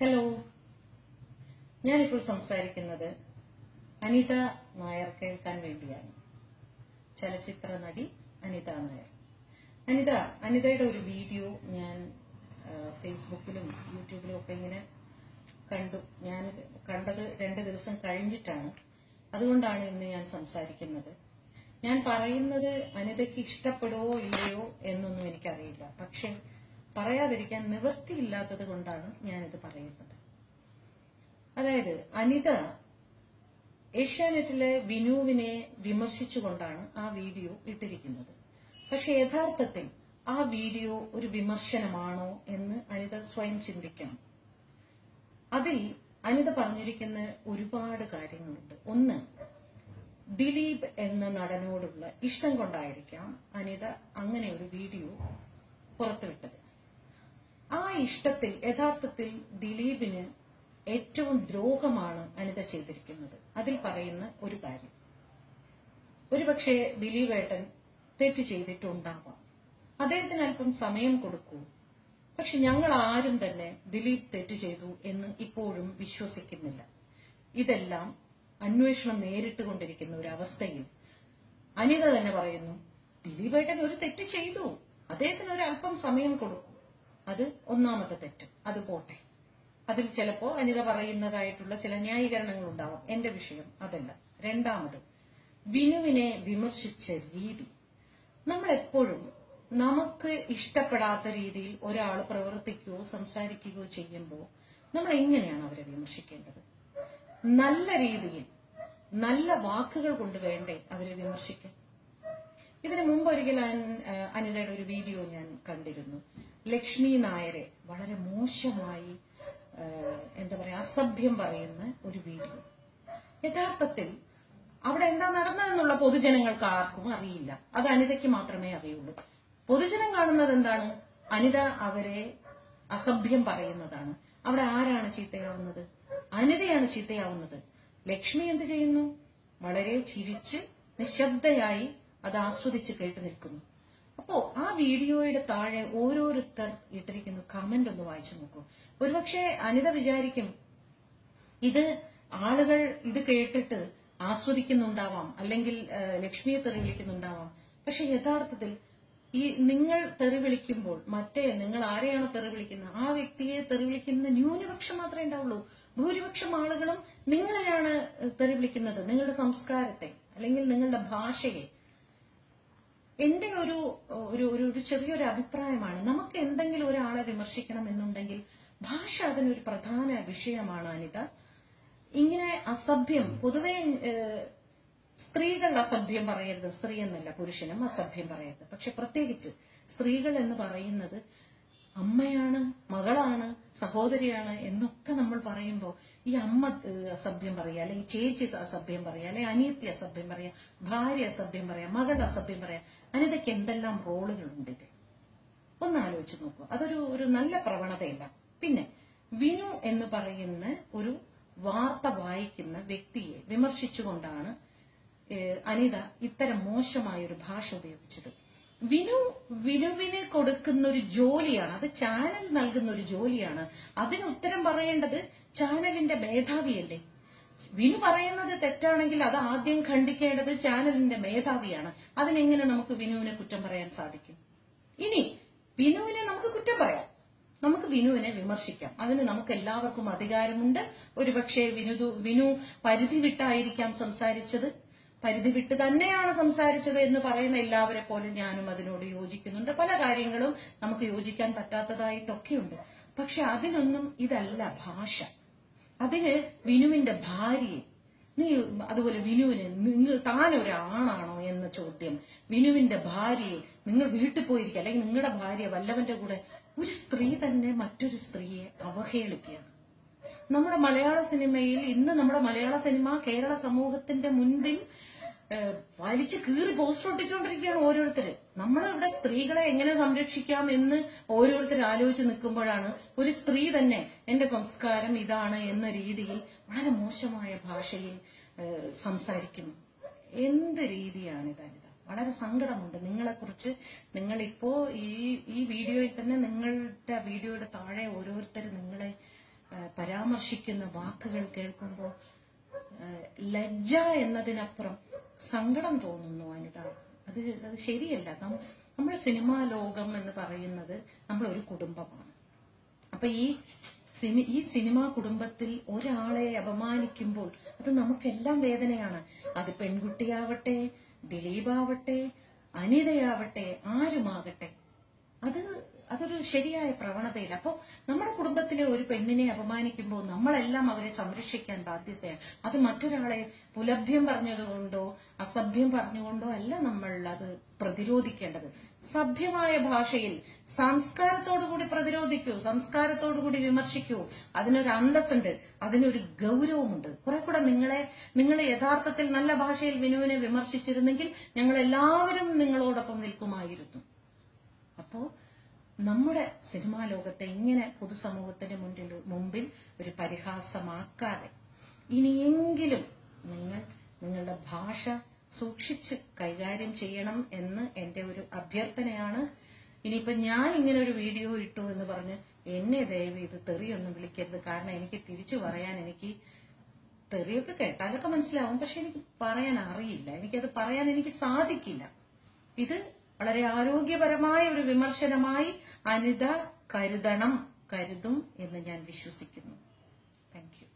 Hello ഞാനിപ്പോൾ സംസാരിക്കുന്നത് അനിത നായർ കേൾക്കാൻ വേണ്ടിയാണ്. ചലച്ചിത്ര നടി അനിത നായർ. അനിത അനിതയുടെ ഒരു വീഡിയോ ഞാൻ ഫേസ്ബുക്കിലും യൂട്യൂബിലും ഒക്കെ ഇങ്ങനെ കണ്ടു. ഞാൻ കണ്ടത് രണ്ട് ദിവസം കഴിഞ്ഞിട്ടാണ്. അതുകൊണ്ടാണ് ഇന്ന് ഞാൻ സംസാരിക്കുന്നത്. ഞാൻ പറയുന്നത് അനിതയ്ക്ക് ഇഷ്ടപ്പെടുവോ ഇല്ലയോ എന്നൊന്നും എനിക്കറിയില്ല. പക്ഷെ പറയാതിരിക്കാൻ നിവൃത്തിയില്ലാത്തത് കൊണ്ടാണ് ഞാനിത് പറയുന്നത്. അതായത് അനിത ഏഷ്യാനെറ്റിലെ വിനുവിനെ വിമർശിച്ചുകൊണ്ടാണ് ആ വീഡിയോ ഇട്ടിരിക്കുന്നത്. പക്ഷെ യഥാർത്ഥത്തിൽ ആ വീഡിയോ ഒരു വിമർശനമാണോ എന്ന് അനിത സ്വയം ചിന്തിക്കണം. അതിൽ അനിത പറഞ്ഞിരിക്കുന്ന ഒരുപാട് കാര്യങ്ങളുണ്ട്. ഒന്ന് ദിലീപ് എന്ന നടനോടുള്ള ഇഷ്ടം കൊണ്ടായിരിക്കാം അനിത അങ്ങനെ ഒരു വീഡിയോ പുറത്തുവിട്ടത്. ആ ഇഷ്ടത്തിൽ യഥാർത്ഥത്തിൽ ദിലീപിന് ഏറ്റവും ദ്രോഹമാണ് അനിത ചെയ്തിരിക്കുന്നത്. അതിൽ പറയുന്ന ഒരു കാര്യം. ഒരുപക്ഷെ ദിലീപ് ഏട്ടൻ തെറ്റ് ചെയ്തിട്ടുണ്ടാവാം. അദ്ദേഹത്തിന് അല്പം സമയം കൊടുക്കൂ. പക്ഷെ ഞങ്ങൾ ആരും തന്നെ ദിലീപ് തെറ്റ് ചെയ്തു എന്ന് ഇപ്പോഴും വിശ്വസിക്കുന്നില്ല. ഇതെല്ലാം അന്വേഷണം നേരിട്ട് കൊണ്ടിരിക്കുന്ന ഒരു അവസ്ഥയിൽ അനിത തന്നെ പറയുന്നു ദിലീപേട്ടൻ ഒരു തെറ്റ് ചെയ്തു. അദ്ദേഹത്തിന് ഒരു അല്പം സമയം കൊടുക്കും. അത് ഒന്നാമത്തെ തെറ്റ്. അത് പോട്ടെ. അതിൽ ചിലപ്പോ അനിത പറയുന്നതായിട്ടുള്ള ചില ന്യായീകരണങ്ങൾ ഉണ്ടാവും എന്റെ വിഷയം അതല്ല. രണ്ടാമത് വിനുവിനെ വിമർശിച്ച രീതി. നമ്മൾ എപ്പോഴും നമുക്ക് ഇഷ്ടപ്പെടാത്ത രീതിയിൽ ഒരാൾ പ്രവർത്തിക്കുകയോ സംസാരിക്കുകയോ ചെയ്യുമ്പോൾ നമ്മൾ എങ്ങനെയാണ് അവരെ വിമർശിക്കേണ്ടത്? നല്ല രീതിയിൽ നല്ല വാക്കുകൾ കൊണ്ട് വേണ്ടേ അവരെ വിമർശിക്കാൻ? ഇതിനു മുമ്പ് ഒരിക്കൽ അനിതയുടെ ഒരു വീഡിയോ ഞാൻ കണ്ടിരുന്നു. ലക്ഷ്മി നായരെ വളരെ മോശമായി എന്താ പറയാ അസഭ്യം പറയുന്ന ഒരു വീഡിയോ. യഥാർത്ഥത്തിൽ അവിടെ എന്താ നടന്നതെന്നുള്ള പൊതുജനങ്ങൾക്ക് ആർക്കും അറിയില്ല. അത് അനിതയ്ക്ക് മാത്രമേ അറിയുള്ളൂ. പൊതുജനം കാണുന്നത് എന്താണ്? അനിത അവരെ അസഭ്യം പറയുന്നതാണ്. അവിടെ ആരാണ് ചീത്തയാവുന്നത്? അനിതയാണ് ചീത്തയാവുന്നത്. ലക്ഷ്മി എന്ത് ചെയ്യുന്നു? വളരെ ചിരിച്ച് നിശബ്ദയായി അത് ആസ്വദിച്ച് കേട്ടു നിൽക്കുന്നു. അപ്പോ ആ വീഡിയോയുടെ താഴെ ഓരോരുത്തർ ഇട്ടിരിക്കുന്ന കമന്റ് ഒന്ന് വായിച്ചു നോക്കൂ. ഒരുപക്ഷെ അനിത വിചാരിക്കും ഇത് ആളുകൾ ഇത് കേട്ടിട്ട് ആസ്വദിക്കുന്നുണ്ടാവാം അല്ലെങ്കിൽ ലക്ഷ്മിയെ തെറി വിളിക്കുന്നുണ്ടാവാം. പക്ഷെ യഥാർത്ഥത്തിൽ ഈ നിങ്ങൾ തെറി വിളിക്കുമ്പോൾ മറ്റേ നിങ്ങൾ ആരെയാണോ തെറി വിളിക്കുന്നത് ആ വ്യക്തിയെ തെറി വിളിക്കുന്ന ന്യൂനപക്ഷം മാത്രമേ ഉണ്ടാവുള്ളൂ. ഭൂരിപക്ഷം ആളുകളും നിങ്ങളെയാണ് തെറി വിളിക്കുന്നത് നിങ്ങളുടെ സംസ്കാരത്തെ അല്ലെങ്കിൽ നിങ്ങളുടെ ഭാഷയെ. എന്റെ ഒരു ഒരു ഒരു ചെറിയൊരു അഭിപ്രായമാണ്. നമുക്ക് എന്തെങ്കിലും ഒരാളെ വിമർശിക്കണം എന്നുണ്ടെങ്കിൽ ഭാഷ അതിനൊരു പ്രധാന വിഷയമാണ് അനിത. ഇങ്ങനെ അസഭ്യം പൊതുവെ സ്ത്രീകൾ അസഭ്യം പറയരുത്. സ്ത്രീ എന്നല്ല പുരുഷനും അസഭ്യം പറയരുത്. പക്ഷെ പ്രത്യേകിച്ച് സ്ത്രീകൾ എന്ന് പറയുന്നത് അമ്മയാണ് മകളാണ് സഹോദരിയാണ് എന്നൊക്കെ നമ്മൾ പറയുമ്പോൾ ഈ അമ്മ അസഭ്യം പറയുക അല്ലെങ്കിൽ ചേച്ചി അസഭ്യം പറയുക അല്ലെങ്കിൽ അനിയത്തി അസഭ്യം പറയുക ഭാര്യ അസഭ്യം പറയുക മകൾ അസഭ്യം പറയുക അനിതയ്ക്ക് എന്തെല്ലാം റോളുകളുണ്ട് ഇതിൽ ഒന്ന് ആലോചിച്ച് നോക്കൂ. അതൊരു ഒരു നല്ല പ്രവണതയല്ല. പിന്നെ വിനു എന്ന് പറയുന്ന ഒരു വാർത്ത വായിക്കുന്ന വ്യക്തിയെ വിമർശിച്ചുകൊണ്ടാണ് അനിത ഇത്തരം മോശമായ ഒരു ഭാഷ ഉപയോഗിച്ചത്. വിനു വിനുവിന് കൊടുക്കുന്ന ഒരു ജോലിയാണ് അത് ചാനൽ നൽകുന്ന ഒരു ജോലിയാണ്. അതിന് ഉത്തരം പറയേണ്ടത് ചാനലിന്റെ മേധാവിയല്ലേ? വിനു പറയുന്നത് തെറ്റാണെങ്കിൽ അത് ആദ്യം ഖണ്ഡിക്കേണ്ടത് ചാനലിന്റെ മേധാവിയാണ്. അതിനെങ്ങനെ നമുക്ക് വിനുവിനെ കുറ്റം പറയാൻ സാധിക്കും? ഇനി വിനുവിനെ നമുക്ക് കുറ്റം പറയാം. നമുക്ക് വിനുവിനെ വിമർശിക്കാം. അതിന് നമുക്ക് എല്ലാവർക്കും അധികാരമുണ്ട്. ഒരുപക്ഷെ വിനു വിനു പരിധി വിട്ടായിരിക്കാം സംസാരിച്ചത്. പരിധി വിട്ട് തന്നെയാണ് സംസാരിച്ചത് എന്ന് പറയുന്ന എല്ലാവരെ പോലും ഞാനും അതിനോട് യോജിക്കുന്നുണ്ട്. പല കാര്യങ്ങളും നമുക്ക് യോജിക്കാൻ പറ്റാത്തതായിട്ടൊക്കെയുണ്ട്. പക്ഷെ അതിനൊന്നും ഇതല്ല ഭാഷ. അതിന് വിനുവിന്റെ ഭാര്യയെ നീ അതുപോലെ വിനുവിന് നിങ്ങൾ താൻ ഒരാണാണോ എന്ന ചോദ്യം വിനുവിന്റെ ഭാര്യയെ നിങ്ങൾ വീട്ടിൽ പോയിരിക്കുക അല്ലെങ്കിൽ നിങ്ങളുടെ ഭാര്യ വല്ലവന്റെ കൂടെ ഒരു സ്ത്രീ തന്നെ മറ്റൊരു സ്ത്രീയെ അവഹേളിക്കുകയാണ്. നമ്മുടെ മലയാള സിനിമയിൽ ഇന്ന് നമ്മുടെ മലയാള സിനിമ കേരള സമൂഹത്തിന്റെ മുൻപിൽ വലിച്ച് കീറി പോസ്റ്റർ ഒട്ടിച്ചുകൊണ്ടിരിക്കുകയാണ് ഓരോരുത്തര്. നമ്മളിവിടെ സ്ത്രീകളെ എങ്ങനെ സംരക്ഷിക്കാം എന്ന് ഓരോരുത്തർ ആലോചിച്ച് നിൽക്കുമ്പോഴാണ് ഒരു സ്ത്രീ തന്നെ എന്റെ സംസ്കാരം ഇതാണ് എന്ന രീതിയിൽ വളരെ മോശമായ ഭാഷയിൽ സംസാരിക്കുന്നു. എന്ത് രീതിയാണ് ഇതനിത വളരെ സങ്കടമുണ്ട്. നിങ്ങളെക്കുറിച്ച് നിങ്ങളിപ്പോ ഈ ഈ വീഡിയോയിൽ തന്നെ നിങ്ങളുടെ വീഡിയോയുടെ താഴെ ഓരോരുത്തർ നിങ്ങളെ പരാമർശിക്കുന്ന വാക്കുകൾ കേൾക്കുമ്പോൾ ലജ്ജ എന്നതിനപ്പുറം സങ്കടം തോന്നുന്നു അനിത അത് അത് ശരിയല്ല. നമ്മൾ സിനിമാ ലോകം എന്ന് പറയുന്നത് നമ്മൾ ഒരു കുടുംബമാണ്. അപ്പൊ ഈ സിനി ഈ സിനിമാ കുടുംബത്തിൽ ഒരാളെ അപമാനിക്കുമ്പോൾ അത് നമുക്കെല്ലാം വേദനയാണ്. അത് പെൺകുട്ടിയാവട്ടെ ദിലീപാവട്ടെ അനിതയാവട്ടെ ആരുമാകട്ടെ. അത് അതൊരു ശരിയായ പ്രവണതയില്ല. അപ്പോൾ നമ്മുടെ കുടുംബത്തിലെ ഒരു പെണ്ണിനെ അപമാനിക്കുമ്പോൾ നമ്മളെല്ലാം അവരെ സംരക്ഷിക്കാൻ ബാധ്യതയാണ് അത് മറ്റൊരാളെ പുലഭ്യം പറഞ്ഞതുകൊണ്ടോ അസഭ്യം പറഞ്ഞുകൊണ്ടോ അല്ല നമ്മൾ അത് പ്രതിരോധിക്കേണ്ടത്. സഭ്യമായ ഭാഷയിൽ സംസ്കാരത്തോടുകൂടി പ്രതിരോധിക്കൂ സംസ്കാരത്തോടുകൂടി വിമർശിക്കൂ. അതിനൊരു അന്തസ്സുണ്ട് അതിനൊരു ഗൗരവമുണ്ട്. കുറെ കൂടെ നിങ്ങളെ നിങ്ങൾ യഥാർത്ഥത്തിൽ നല്ല ഭാഷയിൽ വിനുവിനെ വിമർശിച്ചിരുന്നെങ്കിൽ ഞങ്ങൾ എല്ലാവരും നിങ്ങളോടൊപ്പം നിൽക്കുമായിരുന്നു. അപ്പോ നമ്മുടെ സിനിമാ ലോകത്തെ ഇങ്ങനെ പൊതുസമൂഹത്തിന് മുന്നിൽ മുമ്പിൽ ഒരു പരിഹാസമാക്കാതെ ഇനിയെങ്കിലും നിങ്ങൾ നിങ്ങളുടെ ഭാഷ സൂക്ഷിച്ച് കൈകാര്യം ചെയ്യണം എന്ന് എന്റെ ഒരു അഭ്യർത്ഥനയാണ്. ഇനിയിപ്പോ ഞാൻ ഇങ്ങനെ ഒരു വീഡിയോ ഇട്ടു എന്ന് പറഞ്ഞ് എന്നെ ദയവ് ഇത് തെറിയൊന്നും വിളിക്കരുത്. കാരണം എനിക്ക് തിരിച്ചു പറയാൻ എനിക്ക് തെറിയൊക്കെ കേട്ടാലൊക്കെ മനസ്സിലാവും. പക്ഷെ എനിക്ക് പറയാൻ അറിയില്ല. എനിക്കത് പറയാൻ എനിക്ക് സാധിക്കില്ല. ഇത് വളരെ ആരോഗ്യപരമായ ഒരു വിമർശനമായി അനിത കരുതണം കരുതും എന്ന് ഞാൻ വിശ്വസിക്കുന്നു. താങ്ക്